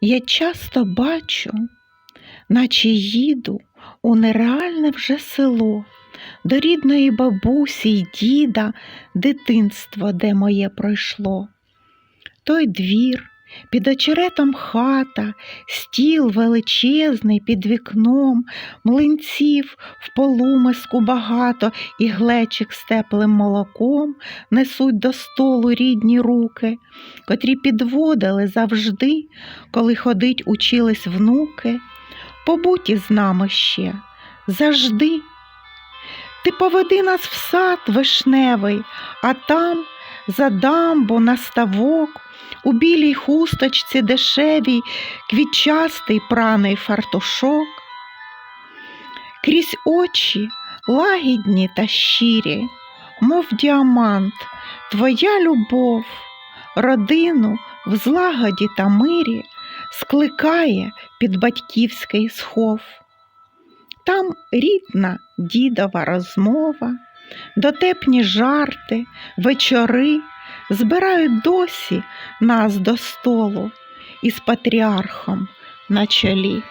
Я часто бачу, наче їду у нереальне вже село, до рідної бабусі й діда, дитинство, де моє пройшло. Той двір, під очеретом хата, стіл величезний під вікном, млинців в полумиску багато і глечик з теплим молоком несуть до столу рідні руки, котрі підводили завжди, коли ходить учились внуки. Побудь із нами ще завжди. Ти поведи нас в сад вишневий, а там за дамбу на ставок, у білій хусточці дешевій, квітчастий праний фартушок. Крізь очі лагідні та щирі, мов діамант, твоя любов, родину в злагоді та мирі скликає під батьківський схов. Там рідна дідова розмова, дотепні жарти, вечори збирають досі нас до столу із патріархом на чолі.